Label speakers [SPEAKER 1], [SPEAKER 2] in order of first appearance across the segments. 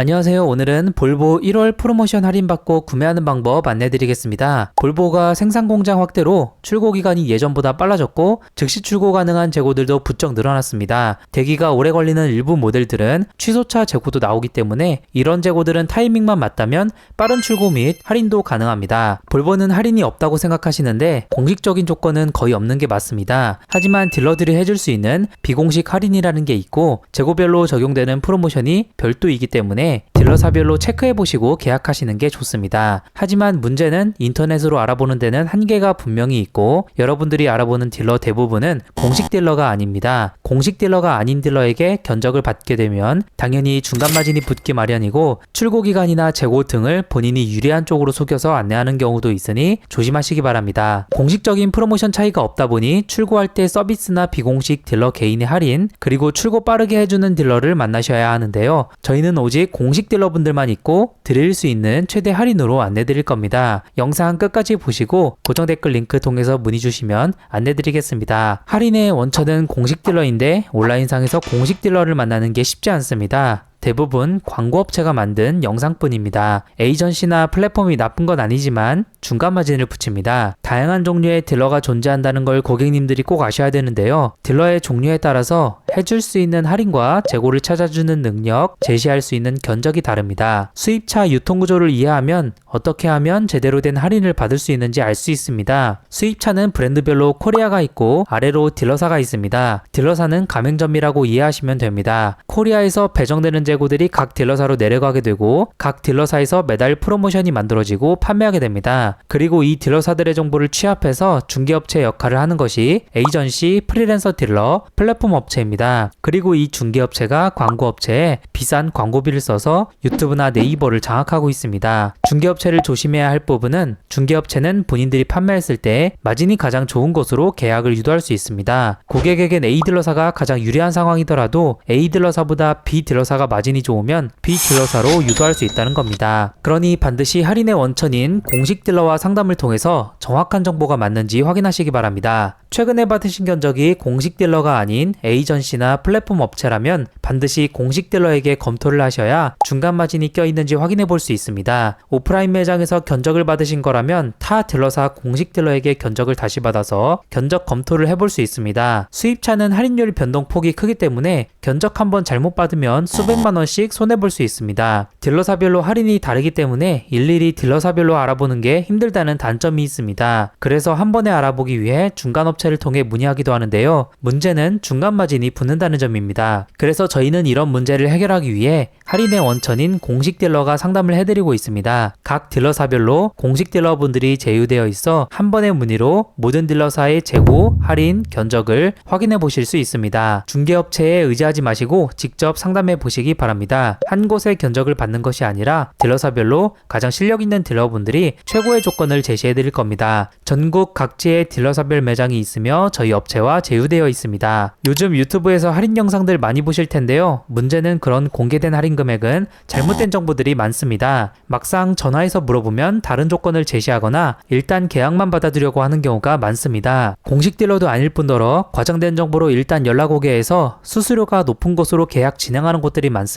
[SPEAKER 1] 안녕하세요. 오늘은 볼보 1월 프로모션 할인받고 구매하는 방법 안내드리겠습니다. 볼보가 생산 공장 확대로 출고 기간이 예전보다 빨라졌고 즉시 출고 가능한 재고들도 부쩍 늘어났습니다. 대기가 오래 걸리는 일부 모델들은 취소차 재고도 나오기 때문에 이런 재고들은 타이밍만 맞다면 빠른 출고 및 할인도 가능합니다. 볼보는 할인이 없다고 생각하시는데 공식적인 조건은 거의 없는 게 맞습니다. 하지만 딜러들이 해줄 수 있는 비공식 할인이라는 게 있고 재고별로 적용되는 프로모션이 별도이기 때문에 딜러사별로 체크해 보시고 계약하시는 게 좋습니다. 하지만 문제는 인터넷으로 알아보는 데는 한계가 분명히 있고 여러분들이 알아보는 딜러 대부분은 공식 딜러가 아닙니다. 공식 딜러가 아닌 딜러에게 견적을 받게 되면 당연히 중간 마진이 붙기 마련이고 출고 기간이나 재고 등을 본인이 유리한 쪽으로 속여서 안내하는 경우도 있으니 조심하시기 바랍니다. 공식적인 프로모션 차이가 없다 보니 출고할 때 서비스나 비공식 딜러 개인의 할인 그리고 출고 빠르게 해주는 딜러를 만나셔야 하는데요. 저희는 오직 공식 딜러분들만 있고 드릴 수 있는 최대 할인으로 안내 드릴 겁니다. 영상 끝까지 보시고 고정 댓글 링크 통해서 문의 주시면 안내 드리겠습니다. 할인의 원천은 공식 딜러인데 온라인상에서 공식 딜러를 만나는 게 쉽지 않습니다. 대부분 광고업체가 만든 영상뿐입니다. 에이전시나 플랫폼이 나쁜 건 아니지만 중간 마진을 붙입니다. 다양한 종류의 딜러가 존재한다는 걸 고객님들이 꼭 아셔야 되는데요. 딜러의 종류에 따라서 해줄 수 있는 할인과 재고를 찾아주는 능력, 제시할 수 있는 견적이 다릅니다. 수입차 유통구조를 이해하면 어떻게 하면 제대로 된 할인을 받을 수 있는지 알 수 있습니다. 수입차는 브랜드별로 코리아가 있고 아래로 딜러사가 있습니다. 딜러사는 가맹점이라고 이해하시면 됩니다. 코리아에서 배정되는 재고 들이 각 딜러사로 내려가게 되고 각 딜러사에서 매달 프로모션이 만들어지고 판매하게 됩니다. 그리고 이 딜러사들의 정보를 취합해서 중개업체 역할을 하는 것이 에이전시, 프리랜서 딜러, 플랫폼 업체입니다. 그리고 이 중개업체가 광고업체에 비싼 광고비를 써서 유튜브나 네이버를 장악하고 있습니다. 중개업체를 조심해야 할 부분은 중개업체는 본인들이 판매했을 때 마진이 가장 좋은 곳으로 계약을 유도할 수 있습니다. 고객에겐 A 딜러사가 가장 유리한 상황이더라도 A 딜러사보다 B 딜러사가 마진이 좋으면 B 딜러사로 유도할 수 있다는 겁니다. 그러니 반드시 할인의 원천인 공식 딜러와 상담을 통해서 정확한 정보가 맞는지 확인하시기 바랍니다. 최근에 받으신 견적이 공식 딜러가 아닌 에이전시나 플랫폼 업체라면 반드시 공식 딜러에게 검토를 하셔야 중간 마진이 껴있는지 확인해 볼 수 있습니다. 오프라인 매장에서 견적을 받으신 거라면 타 딜러사 공식 딜러에게 견적을 다시 받아서 견적 검토를 해볼 수 있습니다. 수입차는 할인율 변동폭이 크기 때문에 견적 한번 잘못 받으면 수백만 원씩 손해볼 수 있습니다. 딜러사별로 할인이 다르기 때문에 일일이 딜러사별로 알아보는 게 힘들다는 단점이 있습니다. 그래서 한 번에 알아보기 위해 중간 업체를 통해 문의하기도 하는데요. 문제는 중간 마진이 붙는다는 점입니다. 그래서 저희는 이런 문제를 해결하기 위해 할인의 원천인 공식 딜러가 상담을 해드리고 있습니다. 각 딜러사별로 공식 딜러분들이 제휴되어 있어 한 번의 문의로 모든 딜러사의 재고, 할인, 견적을 확인해 보실 수 있습니다. 중개업체에 의지하지 마시고 직접 상담해 보시기 바랍니다. 한 곳의 견적을 받는 것이 아니라 딜러사별로 가장 실력 있는 딜러분들이 최고의 조건을 제시해 드릴 겁니다. 전국 각지의 딜러사별 매장이 있으며 저희 업체와 제휴되어 있습니다. 요즘 유튜브에서 할인 영상들 많이 보실 텐데요. 문제는 그런 공개된 할인 금액은 잘못된 정보들이 많습니다. 막상 전화해서 물어보면 다른 조건을 제시하거나 일단 계약만 받아두려고 하는 경우가 많습니다. 공식 딜러도 아닐 뿐더러 과장된 정보로 일단 연락 오게 해서 수수료가 높은 곳으로 계약 진행하는 곳들이 많습니다.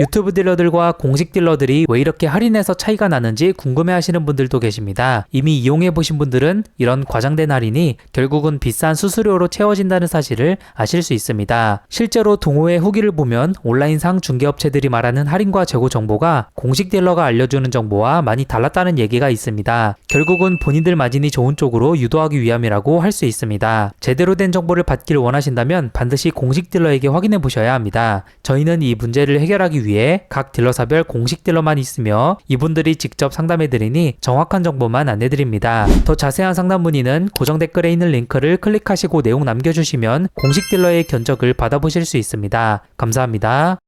[SPEAKER 1] 유튜브 딜러들과 공식 딜러들이 왜 이렇게 할인해서 차이가 나는지 궁금해 하시는 분들도 계십니다. 이미 이용해 보신 분들은 이런 과장된 할인이 결국은 비싼 수수료로 채워진다는 사실을 아실 수 있습니다. 실제로 동호회 후기를 보면 온라인상 중개업체들이 말하는 할인과 재고 정보가 공식 딜러가 알려주는 정보와 많이 달랐다는 얘기가 있습니다. 결국은 본인들 마진이 좋은 쪽으로 유도하기 위함이라고 할 수 있습니다. 제대로 된 정보를 받기를 원하신다면 반드시 공식 딜러에게 확인해 보셔야 합니다. 저희는 이 문제를 해결하기 위해 각 딜러사별 공식 딜러만 있으며 이분들이 직접 상담해 드리니 정확한 정보만 안내 드립니다. 더 자세한 상담 문의는 고정 댓글에 있는 링크를 클릭하시고 내용 남겨주시면 공식 딜러의 견적을 받아보실 수 있습니다. 감사합니다.